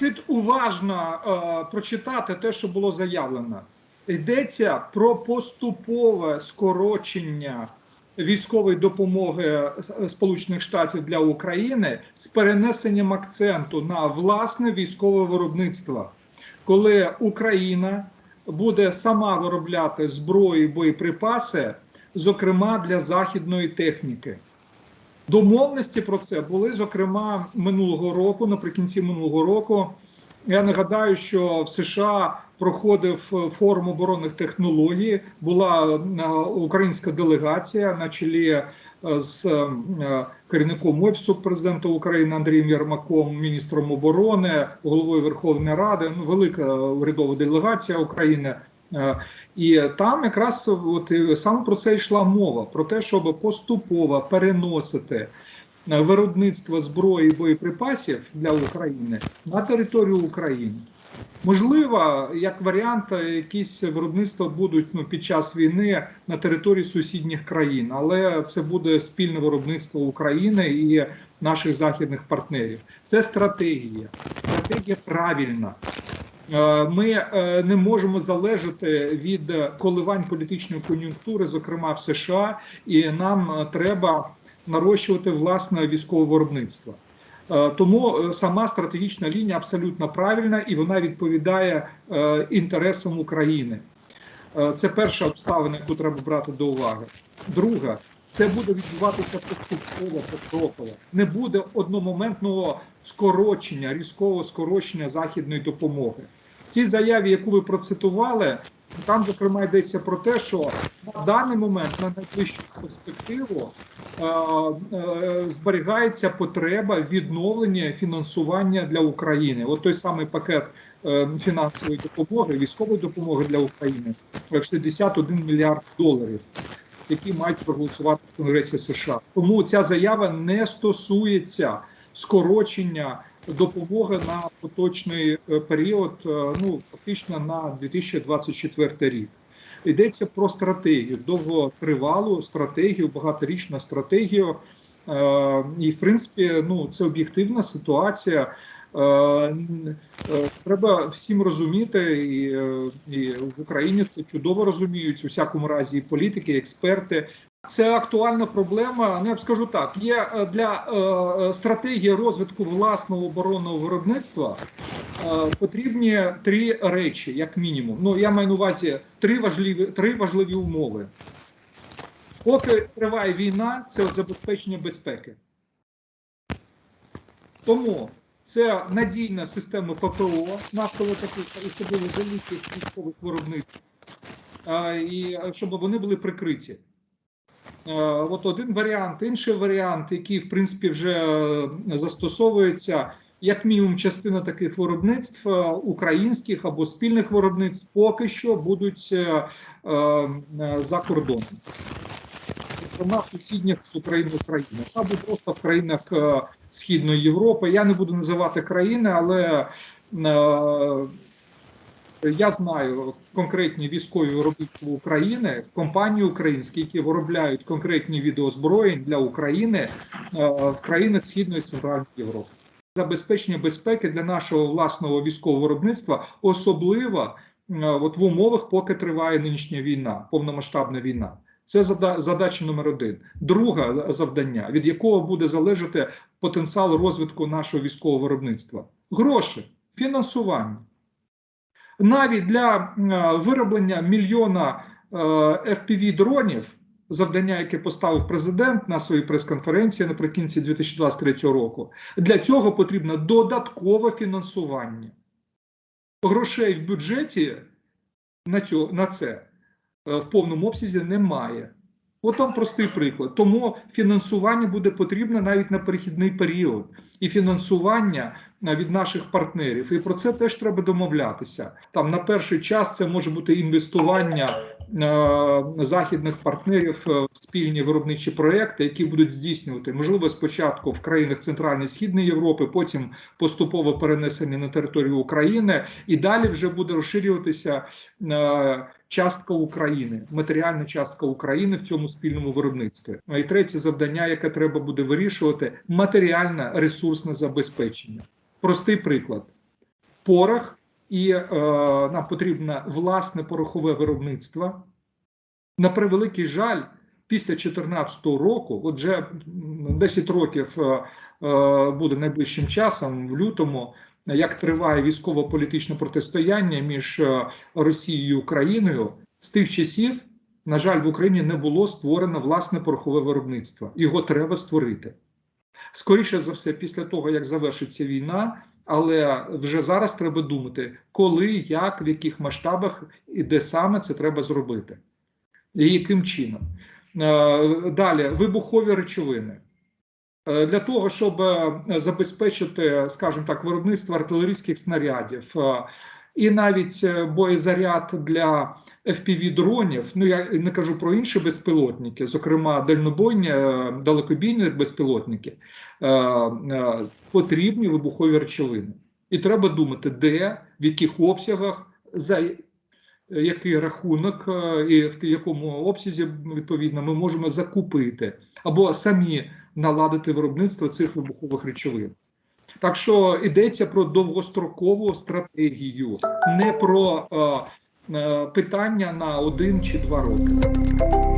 слід уважно е, прочитати те, що було заявлено. Йдеться про поступове скорочення військової допомоги Сполучених Штатів для України з перенесенням акценту на власне військове виробництво, коли Україна буде сама виробляти зброю і боєприпаси, зокрема для західної техніки. Домовленості про це були зокрема минулого року, наприкінці минулого року. Я нагадаю, що в США проходив форум оборонних технологій. Була е, українська делегація на чолі е, з е, керівником офісу президента України Андрієм Єрмаком, міністром оборони, головою Верховної Ради. Ну, велика урядова делегація України. І там якраз от саме про це йшла мова: про те, щоб поступово переносити е, виробництво зброї і боєприпасів для України на територію України. Можливо, як варіант, е, якісь виробництва будуть ну, під час війни на території сусідніх країн, але це буде спільне виробництво України і наших західних партнерів. Це стратегія. Стратегія правильна. Е, Ми е, не можемо залежати від коливань політичної кон'юнктури, зокрема в США, і нам е, треба нарощувати власне військове виробництво. Тому сама стратегічна лінія абсолютно правильна і вона відповідає інтересам України. Це перша обставина, яку треба брати до уваги. Друга, це буде відбуватися поступово, покроково. Не буде одномоментного скорочення, різкого скорочення західної допомоги. Цій заяві, яку ви процитували, там зокрема йдеться про те, що на даний момент на найближчу перспективу е, е, зберігається потреба відновлення фінансування для України. От той самий пакет е, фінансової допомоги, військової допомоги для України в 61 мільярд доларів, які мають проголосувати в Конгресі США. Тому ця заява не стосується скорочення допомоги на поточний е, період, е, ну фактично на 2024 рік. Йдеться про стратегію, довготривалу стратегію, багаторічну стратегію. Е, І, в принципі, ну це об'єктивна ситуація. Треба всім розуміти, і, і в Україні це чудово розуміють, у всякому разі, і політики, і експерти. Це актуальна проблема. Ну, я б скажу так: є е, для е, стратегії розвитку власного оборонного виробництва е, потрібні три речі, як мінімум. Ну я маю на увазі три важливі три важливі умови. Поки триває війна, це забезпечення безпеки. Тому це надійна система ППО, нафтово таких особливо великих військових виробництв, е, і е, щоб вони були прикриті. Е, От один варіант, інший варіант, який в принципі вже е, застосовується, як мінімум, частина таких виробництв е, українських або спільних виробництв поки що будуть за кордоном. Зокрема, в сусідніх з Україною країнах або просто в країнах Східної Європи. Я не буду називати країни, але я знаю конкретні військові виробництва України, компанії українські, які виробляють конкретні відеозброєнь для України е, в країнах Східної Центральної Європи. Забезпечення безпеки для нашого власного військового виробництва, особливо е, от в умовах, поки триває нинішня війна, повномасштабна війна. Це зада- задача номер один. Друге завдання, від якого буде залежати потенціал розвитку нашого військового виробництва: гроші, фінансування навіть для вироблення мільйона е, fpv дронів, завдання, яке поставив президент на своїй прес-конференції наприкінці 2023 року, для цього потрібно додаткове фінансування. Грошей в бюджеті на, цю, на це е, в повному обсязі немає. От вам простий приклад. Тому фінансування буде потрібно навіть на перехідний період, і фінансування від наших партнерів. І про це теж треба домовлятися. Там на перший час це може бути інвестування е, західних партнерів е, в спільні виробничі проекти, які будуть здійснювати можливо спочатку в країнах Центральної Східної Європи, потім поступово перенесені на територію України, і далі вже буде розширюватися. е, Частка України, матеріальна частка України в цьому спільному виробництві. І третє завдання, яке треба буде вирішувати, матеріальне ресурсне забезпечення. Простий приклад: порох, і е, нам потрібне власне порохове виробництво. На превеликий жаль, після 2014 року, от вже 10 років е, е, буде найближчим часом, в лютому, як триває військово-політичне протистояння між е, Росією і Україною, з тих часів, на жаль, в Україні не було створено власне порохове виробництво. Його треба створити. Скоріше за все, після того, як завершиться війна, але вже зараз треба думати, коли, як, в яких масштабах і де саме це треба зробити, і яким чином. Е, Далі вибухові речовини. Е, Для того, щоб е, забезпечити, скажімо так, виробництво артилерійських снарядів і навіть е, боєзаряд для fpv дронів, ну я не кажу про інші безпілотники, зокрема дальнобойні е, далекобійні безпілотники, е, потрібні вибухові речовини. І треба думати, де, в яких обсягах, за який рахунок і в якому обсязі відповідно ми можемо закупити або самі наладити виробництво цих вибухових речовин. Так що йдеться про довгострокову стратегію, не про е, е, питання на один чи два роки.